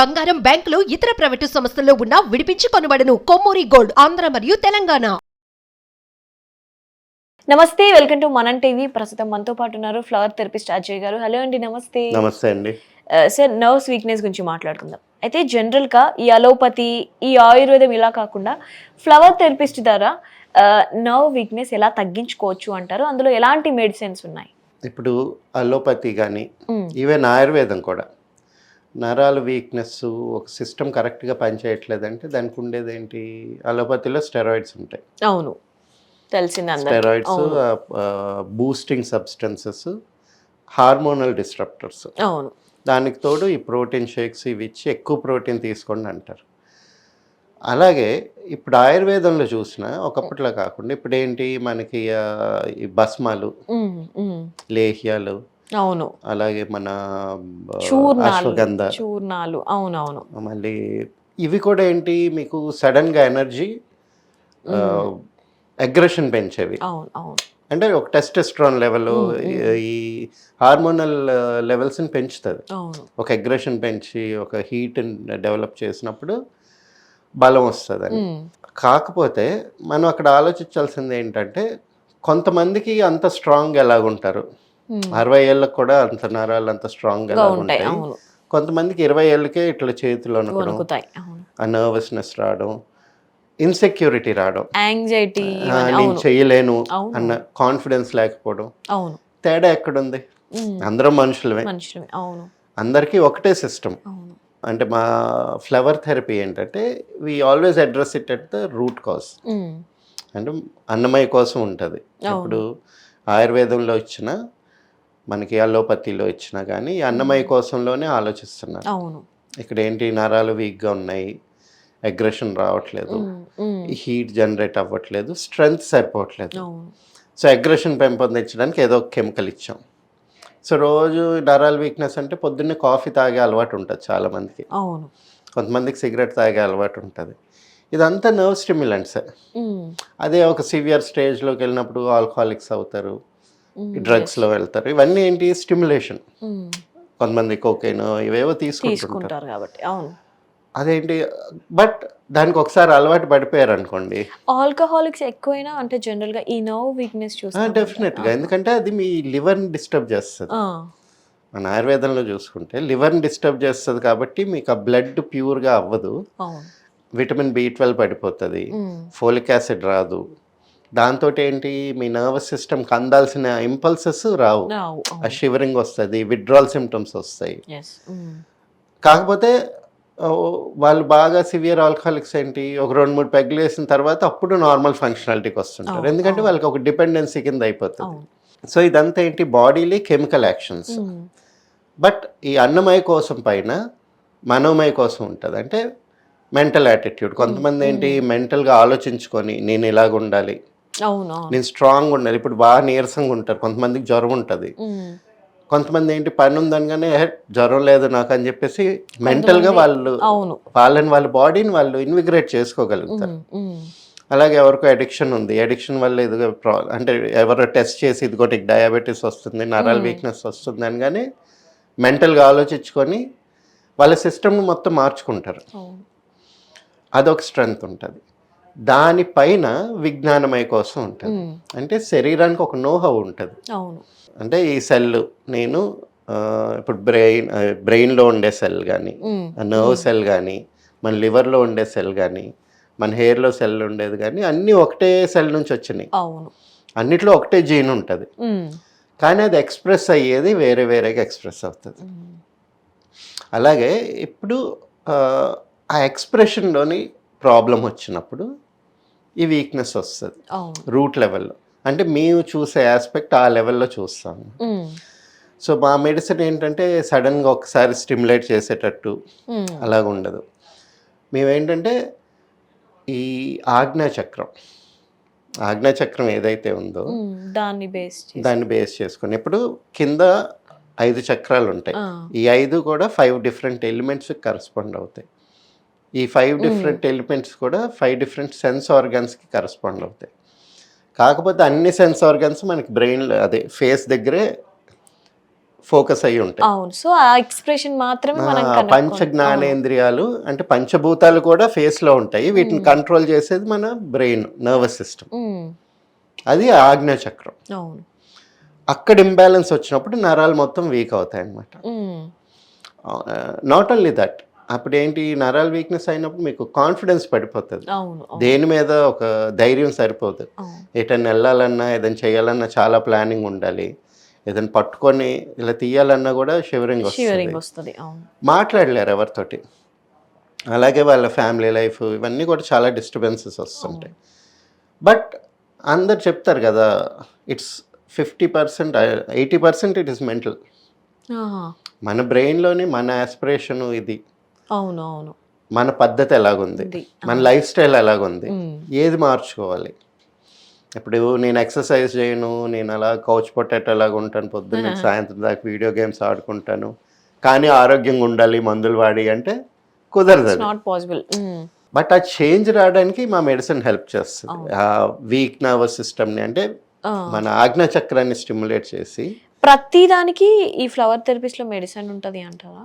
బంగారం బ్యాంకులు ఇతర ప్రైవేటు సంస్థల్లో ఉన్న విడిపించి కొనబడను. కొమ్మూరి గోల్డ్ ఆంధ్ర మరియు తెలంగాణ. నమస్తే వెల్కమ్ టు మనం టీవీ. ప్రస్తుతం మనతో పాటు ఉన్నారు ఫ్లవర్ థెరపిస్ట్ అజయ్ గారు. హలో అండి నమస్తే. నమస్తే అండి. సార్ నర్వ్స్ వీక్నెస్ గురించి మాట్లాడుకుందాం. అయితే జనరల్గా ఈ అలోపతి ఈ ఆయుర్వేదం ఇలా కాకుండా ఫ్లవర్ థెరపిస్ట్ ద్వారా నర్వ్ వీక్నెస్ ఎలా తగ్గించుకోవచ్చు అంటారు? అందులో ఎలాంటి మెడిసిన్స్ ఉన్నాయి? ఇప్పుడు అలోపతి కానీ. ఈవెన్ ఆయుర్వేదం కూడా. నరాల వీక్నెస్ ఒక సిస్టమ్ కరెక్ట్గా పనిచేయట్లేదంటే దానికి ఉండేది ఏంటి? అలోపతిలో స్టెరాయిడ్స్ ఉంటాయి. అవును. అందరికీ. Steroids. Boosting substances hormonal disruptors అవును. దానికి తోడు ఈ ప్రోటీన్ షేక్స్ ఇవి ఇచ్చి ఎక్కువ ప్రోటీన్ తీసుకోండి అంటారు. అలాగే ఇప్పుడు ఆయుర్వేదంలో చూసిన ఒకప్పట్లో కాకుండా ఇప్పుడు ఏంటి మనకి ఈ భస్మాలు. లేహ్యాలు అవును. అలాగే మన అశ్వగంధ. చూర్ణాలు. అవునవును. మళ్ళీ ఇవి కూడా ఏంటి మీకు సడన్గా ఎనర్జీ అగ్రెషన్ పెంచేవి. అవును అవును. అంటే ఒక టెస్టెస్ట్రాన్ లెవెల్ ఈ హార్మోనల్ లెవెల్స్ని పెంచుతుంది. ఒక అగ్రెషన్ పెంచి ఒక హీట్ డెవలప్ చేసినప్పుడు బలం వస్తుంది అని. కాకపోతే మనం అక్కడ ఆలోచించాల్సింది ఏంటంటే కొంతమందికి అంత స్ట్రాంగ్ ఎలాగుంటారు. అరవై ఏళ్ళకి కూడా అంత నరాలు అంత స్ట్రాంగ్గా ఎలా ఉంటాయి. కొంతమందికి ఇరవై ఏళ్ళకే ఇట్లా చేతులు ఆ నర్వస్నెస్ రావడం ఇన్సెక్యూరిటీ రావడం. యాంగ్జైటీ నేను చేయలేను. అన్న కాన్ఫిడెన్స్ లేకపోవడం. అవును. తేడా ఎక్కడుంది. అందరం మనుషులమే. అవును. అందరికీ ఒకటే సిస్టమ్ అంటే మా ఫ్లవర్ థెరపీ ఏంటంటే we always address it at the root cause. అంటే అన్నమయ్య కోసం ఉంటుంది. ఇప్పుడు ఆయుర్వేదంలో ఇచ్చిన మనకి అలోపతిలో ఇచ్చినా కానీ అన్నమయ్య కోసంలోనే ఆలోచిస్తున్నారు. అవును. ఇక్కడ ఏంటి నరాలు వీక్గా ఉన్నాయి అగ్రెషన్ రావట్లేదు. హీట్ జనరేట్ అవ్వట్లేదు స్ట్రెంగ్త్ సరిపోవట్లేదు. సో అగ్రెషన్ పెంపొందించడానికి ఏదో ఒక కెమికల్ ఇచ్చాం. సో రోజు నరాల వీక్నెస్ అంటే పొద్దున్నే కాఫీ తాగే అలవాటు ఉంటుంది చాలామందికి. అవును. కొంతమందికి సిగరెట్ తాగే అలవాటు ఉంటుంది. ఇదంతా నర్వ్ స్టిమ్యులెంట్సే. అదే ఒక సివియర్ స్టేజ్లోకి వెళ్ళినప్పుడు ఆల్కహాలిక్స్ అవుతారు. డ్రగ్స్లో వెళ్తారు. ఇవన్నీ ఏంటి? స్టిమ్యులేషన్ మ్మ్. కొంతమంది కోకైన్ ఇవేవో తీసుకుంటుంటారు. తీసుకుంటారు కాబట్టి. అవును. అదేంటి? బట్ దానికి ఒకసారి అలవాటు పడిపోయారు అనుకోండి. ఆల్కహాలిక్స్ ఎక్కువైనా అంటే జనరల్గా ఈ నర్వ్ వీక్నెస్ చూస్తాం డెఫినెట్గా ఎందుకంటే అది మీ లివర్ని డిస్టర్బ్ చేస్తుంది. మన ఆయుర్వేదంలో చూసుకుంటే లివర్ని డిస్టర్బ్ చేస్తుంది కాబట్టి మీకు ఆ బ్లడ్ ప్యూర్గా అవ్వదు. అవును. విటమిన్ బి ట్వెల్వ్ పడిపోతుంది. ఫోలిక్ యాసిడ్ రాదు. దాంతో ఏంటి మీ నర్వస్ సిస్టమ్కి అందాల్సిన ఇంపల్సెస్ రావు. ఆ షివరింగ్ వస్తుంది విడ్రాల్ సిమ్టమ్స్ వస్తాయి. కాకపోతే వాళ్ళు బాగా సివియర్ ఆల్కహాలిక్స్ ఏంటి? ఒక రెండు మూడు పెగ్గులు వేసిన తర్వాత అప్పుడు నార్మల్ ఫంక్షనాలిటీకి వస్తుంటారు. ఎందుకంటే. వాళ్ళకి ఒక డిపెండెన్సీ కింద అయిపోతుంది. సో ఇదంతా ఏంటి? Bodily chemical actions. బట్ ఈ అన్నమయ కోసం పైన మనోమయ కోసం ఉంటుంది. అంటే మెంటల్ యాటిట్యూడ్. కొంతమంది ఏంటి? మెంటల్గా ఆలోచించుకొని నేను ఇలాగ ఉండాలి నేను స్ట్రాంగ్ ఉండాలి. ఇప్పుడు బాగా నీరసంగా ఉంటారు. కొంతమందికి జ్వరం ఉంటుంది. కొంతమంది ఏంటి పని ఉందనగానే "ఏ, జ్వరం లేదు నాకు అని చెప్పేసి మెంటల్గా వాళ్ళు వాళ్ళని వాళ్ళ బాడీని వాళ్ళు ఇన్విగ్రేట్ చేసుకోగలుగుతారు. అలాగే ఎవరికో అడిక్షన్ ఉంది. అడిక్షన్ వల్ల ఇదిగో ప్రా అంటే ఎవరో టెస్ట్ చేసి ఇదిగో నీకు డయాబెటీస్ వస్తుంది నరాల వీక్నెస్ వస్తుంది అని కానీ మెంటల్గా ఆలోచించుకొని వాళ్ళ సిస్టమ్ని మొత్తం మార్చుకుంటారు. అదొక స్ట్రెంగ్త్ ఉంటుంది. దానిపైన విజ్ఞానమయ కోసం ఉంటుంది. అంటే శరీరానికి ఒక నోహవ్ ఉంటుంది అవును అంటే ఈ సెల్ నేను ఇప్పుడు బ్రెయిన్ బ్రెయిన్లో ఉండే సెల్ కానీ. నర్వ్ సెల్ కానీ మన లివర్లో ఉండే సెల్ కానీ మన హెయిర్లో సెల్ ఉండేది కానీ అన్నీ ఒకటే సెల్ నుంచి వచ్చినాయి అన్నిట్లో ఒకటే జీన్ ఉంటుంది. కానీ అది ఎక్స్ప్రెస్ అయ్యేది వేరే వేరేగా ఎక్స్ప్రెస్ అవుతుంది. అలాగే ఇప్పుడు ఆ ఎక్స్ప్రెషన్లోని ప్రాబ్లం వచ్చినప్పుడు ఈ వీక్నెస్ వస్తుంది. రూట్ లెవెల్లో అంటే మేము చూసే ఆస్పెక్ట్ ఆ లెవెల్లో చూస్తాము. సో మా మెడిసిన్ ఏంటంటే సడన్గా ఒకసారి స్టిమ్యులేట్ చేసేటట్టు. అలాగ ఉండదు మేమేంటంటే ఈ ఆజ్ఞా చక్రం. ఆజ్ఞా చక్రం ఏదైతే ఉందో. దాన్ని బేస్ దాన్ని బేస్ చేసుకొని. ఇప్పుడు కింద ఐదు చక్రాలు ఉంటాయి. ఈ ఐదు కూడా ఫైవ్ డిఫరెంట్ ఎలిమెంట్స్ కరస్పాండ్ అవుతాయి. ఈ ఫైవ్ డిఫరెంట్ ఎలిమెంట్స్ కూడా ఫైవ్ డిఫరెంట్ సెన్స్ ఆర్గన్స్కి కరస్పాండ్ అవుతాయి. కాకపోతే అన్ని సెన్స్ ఆర్గన్స్ మనకి బ్రెయిన్ అదే ఫేస్ దగ్గరే ఫోకస్ అయ్యి ఉంటాయి. అవును. సో ఆ ఎక్స్ప్రెషన్ మాత్రమే మనం పంచ. జ్ఞానేంద్రియాలు అంటే పంచభూతాలు కూడా ఫేస్లో ఉంటాయి. వీటిని కంట్రోల్ చేసేది మన బ్రెయిన్ నర్వస్ సిస్టమ్ అది ఆజ్ఞా చక్రం. అవును. అక్కడ ఇంబ్యాలెన్స్ వచ్చినప్పుడు నరాలు మొత్తం వీక్ అవుతాయి అన్నమాట ఉమ్, నాట్ ఓన్లీ దట్ అప్పుడు ఏంటి నరాలు వీక్నెస్ అయినప్పుడు మీకు కాన్ఫిడెన్స్ పడిపోతుంది. దేని మీద ఒక ధైర్యం అవును. ఎటన్నా వెళ్ళాలన్నా ఏదైనా చేయాలన్నా చాలా ప్లానింగ్ ఉండాలి. ఏదైనా పట్టుకొని ఇలా తీయాలన్నా కూడా షివరింగ్ వస్తుంది. మాట్లాడలేరు ఎవరితోటి. అలాగే వాళ్ళ ఫ్యామిలీ లైఫ్ ఇవన్నీ కూడా చాలా డిస్టర్బెన్సెస్ వస్తుంటాయి. బట్ అందరు చెప్తారు కదా it's fifty percent eighty percent it is mental మన బ్రెయిన్లోని మన ఆస్పిరేషను ఇది. అవును అవును మన పద్ధతి ఎలాగుంది? మన లైఫ్ స్టైల్ ఎలాగుంది? ఏది మార్చుకోవాలి? ఇప్పుడు నేను ఎక్సర్సైజ్ చేయను నేను అలా కౌచ్ పొటాటో లాగా ఉంటాను పొద్దున్న సాయంత్రం దాకా వీడియో గేమ్స్ ఆడుకుంటాను. కానీ ఆరోగ్యంగా ఉండాలి మందులు వాడి అంటే కుదరదు నాట్ పాసిబుల్ బట్ ఆ చేంజ్ రావడానికి మా మెడిసిన్ హెల్ప్ చేస్తుంది. ఆ వీక్ నర్వస్ సిస్టమ్ని అంటే మన ఆజ్ఞా చక్రాన్ని స్టిమ్యులేట్ చేసి ప్రతి దానికి ఈ ఫ్లవర్ థెరపీస్లో మెడిసిన్ ఉంటది అంటారా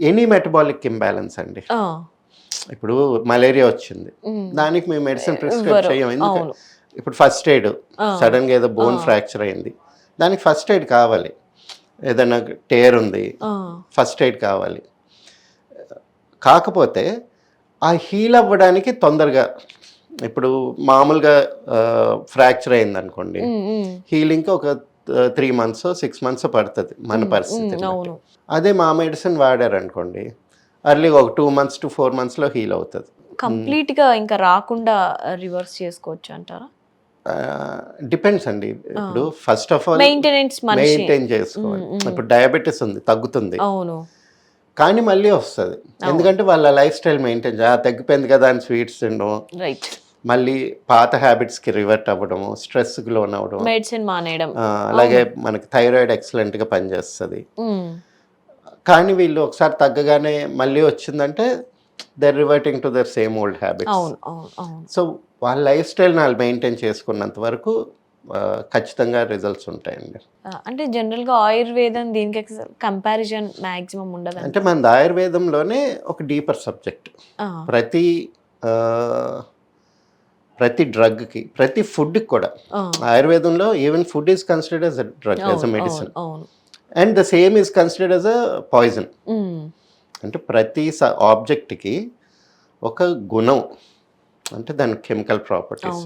ఎనీ మెటబాలిక్ ఇంబ్యాలెన్స్ అండి. ఇప్పుడు మలేరియా వచ్చింది. దానికి మేము మెడిసిన్ ప్రిస్క్రైబ్. చేయం. ఇప్పుడు ఫస్ట్ ఎయిడ్. సడన్గా ఏదో బోన్ ఫ్రాక్చర్ అయింది. దానికి ఫస్ట్ ఎయిడ్ కావాలి. ఏదైనా టేర్ ఉంది. ఫస్ట్ ఎయిడ్ కావాలి. కాకపోతే ఆ హీల్ అవ్వడానికి తొందరగా ఇప్పుడు మామూలుగా ఫ్రాక్చర్ అయింది అనుకోండి హీలింగ్కి ఒక త్రీ మంత్స్ సిక్స్ మంత్స్ పడుతుంది మన పరిస్థితి అదే మా మెడిసిన్ వాడారు అనుకోండి అర్లీగా ఒక టూ మంత్స్ టు ఫోర్ మంత్స్లో హీల్ అవుతుంది. కంప్లీట్గా ఇంకా రాకుండా రివర్స్ చేసుకోవచ్చు అంటారా? డిపెండ్స్ అండి. ఇప్పుడు first of all maintenance maintain చేసుకోవాలి. ఇప్పుడు డయాబెటీస్ ఉంది తగ్గుతుంది. అవును. కానీ మళ్ళీ వస్తుంది. ఎందుకంటే వాళ్ళ లైఫ్ స్టైల్ మెయింటైన్ తగ్గిపోయింది కదా అని స్వీట్స్ తినడం. రైట్. మళ్ళీ పాత హ్యాబిట్స్కి రివర్ట్ అవ్వడము స్ట్రెస్కి లోన్ అవ్వడం. మెడిసిన్ మానేయడం. అలాగే మనకి థైరాయిడ్ ఎక్సలెంట్గా పనిచేస్తుంది. కానీ వీళ్ళు ఒకసారి తగ్గగానే మళ్ళీ వచ్చిందంటే they're reverting to their same old habits so వాళ్ళ లైఫ్ స్టైల్ని వాళ్ళు మెయింటైన్ చేసుకున్నంత వరకు ఖచ్చితంగా రిజల్ట్స్ ఉంటాయండి. అంటే జనరల్గా ఆయుర్వేదం దీనికి కంపారిజన్ మాక్సిమం ఉండదు అంటే మన ఆయుర్వేదంలోనే ఒక డీపర్ సబ్జెక్ట్ ప్రతి ప్రతి డ్రగ్కి ప్రతి ఫుడ్కి కూడా. ఆయుర్వేదంలో even food is considered as a drug as a medicine and the same is considered as a poison అంటే ప్రతి ఆబ్జెక్ట్కి ఒక గుణం అంటే దాని కెమికల్ ప్రాపర్టీస్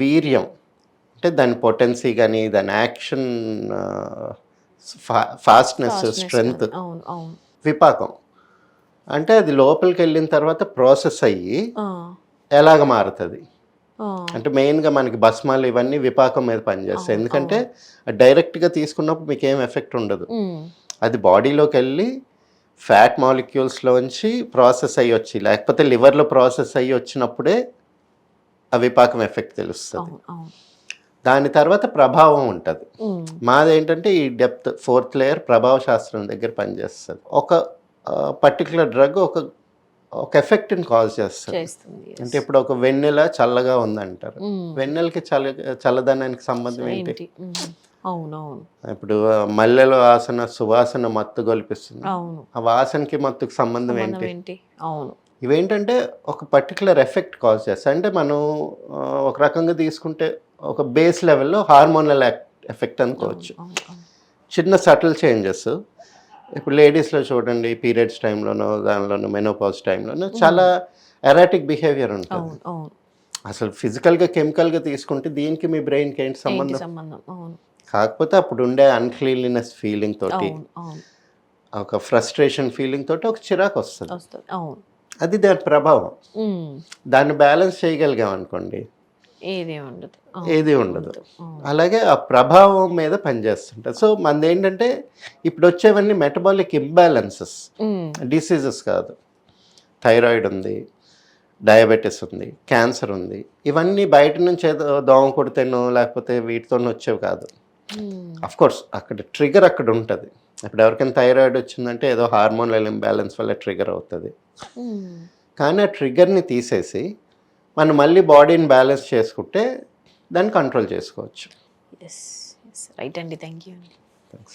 వీర్యం అంటే దాని పొటెన్సీ కానీ దాని యాక్షన్ ఫాస్ట్నెస్ స్ట్రెంగ్త్ విపాకం. అంటే అది లోపలికి వెళ్ళిన తర్వాత ప్రాసెస్ అయ్యి ఎలాగ మారుతుంది? అంటే మెయిన్గా మనకి భస్మాలు ఇవన్నీ విపాకం మీద పనిచేస్తాయి. ఎందుకంటే డైరెక్ట్గా తీసుకున్నప్పుడు మీకు ఏం ఎఫెక్ట్ ఉండదు. అది బాడీలోకి వెళ్ళి ఫ్యాట్ మాలిక్యూల్స్లోంచి ప్రాసెస్ అయ్యి వచ్చి లేకపోతే లివర్లో ప్రాసెస్ అయ్యి వచ్చినప్పుడే ఆ విపాకం ఎఫెక్ట్ తెలుస్తుంది. దాని తర్వాత ప్రభావం ఉంటుంది. ఉమ్, మాది ఏంటంటే ఈ డెప్త్ ఫోర్త్ లేయర్ ప్రభావ శాస్త్రం దగ్గర పనిచేస్తుంది. ఒక పర్టికులర్ డ్రగ్ ఒక ఒక ఎఫెక్ట్ని కాజ్ yes. అంటే ఇప్పుడు ఒక వెన్నెల చల్లగా ఉందంటారు. వెన్నెలకి చల్ల చల్లదనానికి సంబంధం ఏంటి? ఏంటి? ఉమ్, అవును అవును ఇప్పుడు మల్లెలో ఆసన సువాసన మత్తు గొలిపిస్తుంది. అవును. ఆ వాసనకి మత్తుకు సంబంధం ఏంటి? అవును. ఇవేంటంటే ఒక పర్టికులర్ ఎఫెక్ట్ కాజ్ చేస్తాయి. అంటే మనం ఒక రకంగా తీసుకుంటే ఒక బేస్ లెవెల్లో హార్మోనల్ ఎఫెక్ట్ అనుకోవచ్చు. చిన్న సటిల్ చేంజెస్ ఇప్పుడు లేడీస్లో చూడండి పీరియడ్స్ టైంలోనో దానిలోనో మెనోపాజ్ టైంలోనో చాలా ఎరాటిక్ బిహేవియర్ ఉంటుంది. అసలు ఫిజికల్గా కెమికల్గా తీసుకుంటే దీనికి మీ బ్రెయిన్కి ఏంటి సంబంధం? కాకపోతే అప్పుడు ఉండే అన్క్లీన్లీనెస్ ఫీలింగ్ తోటి ఒక ఫ్రస్ట్రేషన్ ఫీలింగ్ తోటి ఒక చిరాకు వస్తుంది. అది దాని ప్రభావం. దాన్ని బ్యాలెన్స్ చేయగలిగాం అనుకోండి ఏది ఉండదు. అలాగే ఆ ప్రభావం మీద పనిచేస్తుంటుంది సో మనది ఏంటంటే ఇప్పుడు వచ్చేవన్నీ మెటబాలిక్ ఇంబ్యాలెన్సెస్ డిసీజెస్ కాదు. థైరాయిడ్ ఉంది డయాబెటీస్ ఉంది క్యాన్సర్ ఉంది. ఇవన్నీ బయట నుంచి ఏదో దోమ కొడితేనో లేకపోతే వీటితోనో వచ్చేవి కాదు. కోర్స్ అక్కడ ట్రిగర్ అక్కడ ఉంటుంది. ఇప్పుడు ఎవరికైనా థైరాయిడ్ వచ్చిందంటే ఏదో హార్మోనల్ ఇంబ్యాలెన్స్ వల్ల ట్రిగర్ అవుతుంది. కానీ ఆ ట్రిగర్ని తీసేసి మనం మళ్ళీ బాడీని బ్యాలెన్స్ చేసుకుంటే దాన్ని కంట్రోల్ చేసుకోవచ్చు. రైట్ అండి. థ్యాంక్ యూ అండి. Thanks.